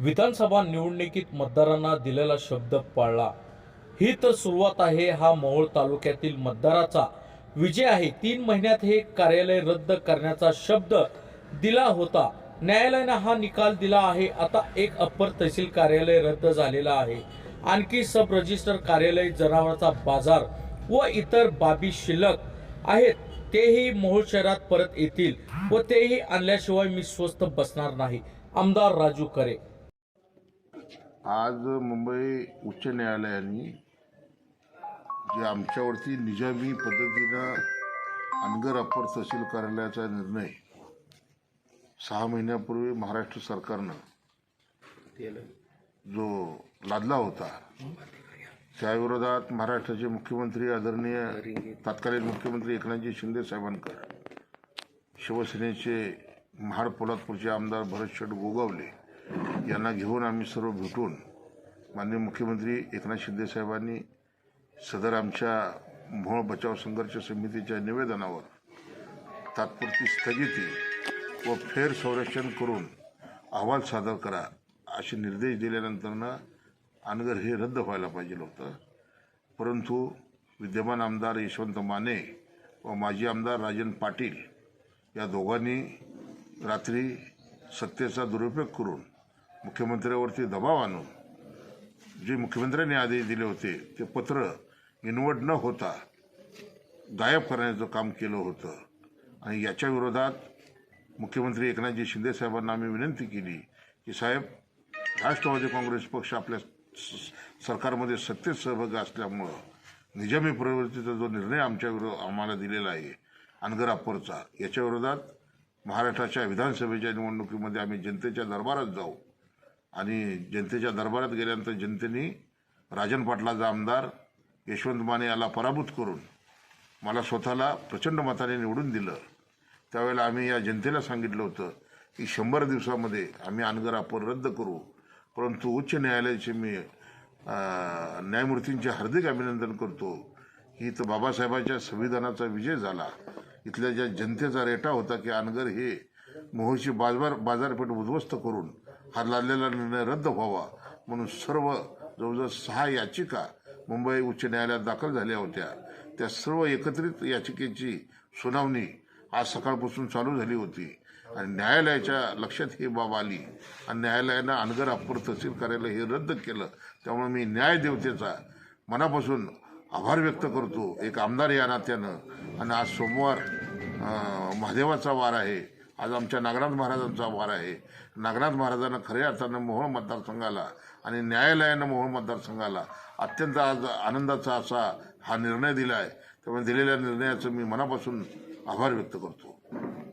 विधानसभा निवडणुकीत मतदारांना दिलेला शब्द पाळला. ही तर सुरुवात आहे हा मोहोळ तालुक्यातील मतदाराचा. विजय आहे तीन महिन्यात हे कार्यालय रद्द करण्याचा शब्द दिला होता. न्यायालयानं हा निकाल दिला आहे आता एक अप्पर तहसील कार्यालय रद्द झालेलं आहे. आणखी सब रजिस्टर कार्यालय जनावरांचा बाजार व इतर बाबी शिल्लक आहेत. तेही मोहोळ शहरात परत येतील व तेही आणल्याशिवाय मी स्वस्त बसणार नाही. आमदार राजू करे आज मुंबई उच्च न्यायालयाने जे आमच्यावरती निजामी पद्धतीनं अनगर अप्पर तहसील कार्यालयाचा निर्णय सहा महिन्यापूर्वी महाराष्ट्र सरकारनं जो लादला होता त्याविरोधात महाराष्ट्राचे मुख्यमंत्री आदरणीय तत्कालीन मुख्यमंत्री एकनाथजी शिंदे साहेबांकर शिवसेनेचे महाड पोलादपूरचे आमदार भरत शेठ गोगावले यांना घेऊन आम्ही सर्व भेटून माननीय मुख्यमंत्री एकनाथ शिंदे साहेबांनी सदर आमच्या मोहोळ बचाव संघर्ष समितीच्या निवेदनावर तात्पुरती स्थगिती व फेर संरक्षण करून अहवाल सादर करा असे निर्देश दिल्यानंतरनं अनगर हे रद्द व्हायला पाहिजे होतं. परंतु विद्यमान आमदार यशवंत माने व माजी आमदार राजन पाटील या दोघांनी रात्री सत्तेचा दुरुपयोग करून मुख्यमंत्र्यावरती दबाव आणून जे मुख्यमंत्र्यांनी आदेश दिले होते ते पत्र इन्वर्ट न होता गायब करण्याचं काम केलं होतं. आणि याच्या विरोधात मुख्यमंत्री एकनाथजी शिंदे साहेबांना आम्ही विनंती केली की साहेब राष्ट्रवादी काँग्रेस पक्ष आपल्या स- सरकारमध्ये सत्तेत सहभागी असल्यामुळं निजामी प्रवृत्तीचा जो निर्णय आमच्या विरो आम्हाला दिलेला आहे अनगर अप्परचा याच्या विरोधात महाराष्ट्राच्या विधानसभेच्या निवडणुकीमध्ये आम्ही जनतेच्या दरबारात जाऊ. आणि जनतेच्या दरबारात गेल्यानंतर जनतेने राजन पाटलाचा आमदार यशवंत माने याला पराभूत करून मला स्वतःला प्रचंड मताने निवडून दिलं. त्यावेळेला आम्ही या जनतेला सांगितलं होतं की शंभर दिवसामध्ये आम्ही अनगर आपण रद्द करू. परंतु उच्च न्यायालयाचे मी न्यायमूर्तींचे हार्दिक अभिनंदन करतो. की तर बाबासाहेबांच्या संविधानाचा विजय झाला. इथल्या ज्या जनतेचा रेटा होता की अनगर हे मोहोळची बाजार बाजारपेठ उद्ध्वस्त करून हा लादलेला निर्णय रद्द व्हावा. म्हणून सर्व जवळजवळ सहा याचिका मुंबई उच्च न्यायालयात दाखल झाल्या होत्या. त्या सर्व एकत्रित याचिकेची सुनावणी आज सकाळपासून चालू झाली होती. आणि न्यायालयाच्या लक्षात ही बाब आली. आणि न्यायालयानं अनगर अप्पर तहसील कार्यालय हे रद्द केलं. त्यामुळे मी न्यायदेवतेचा मनापासून आभार व्यक्त करतो. एक आमदार या नात्यानं. आणि आज सोमवार महादेवाचा वार आहे. आज आमच्या नागनाथ महाराजांचा वार आहे. नागनाथ महाराजांना खऱ्या अर्थानं मोहोळ मतदारसंघाला आणि न्यायालयानं मोहोळ मतदारसंघाला अत्यंत आज आनंदाचा असा हा निर्णय दिला आहे त्यामुळे दिलेल्या निर्णयाचं मी मनापासून आभार व्यक्त करतो.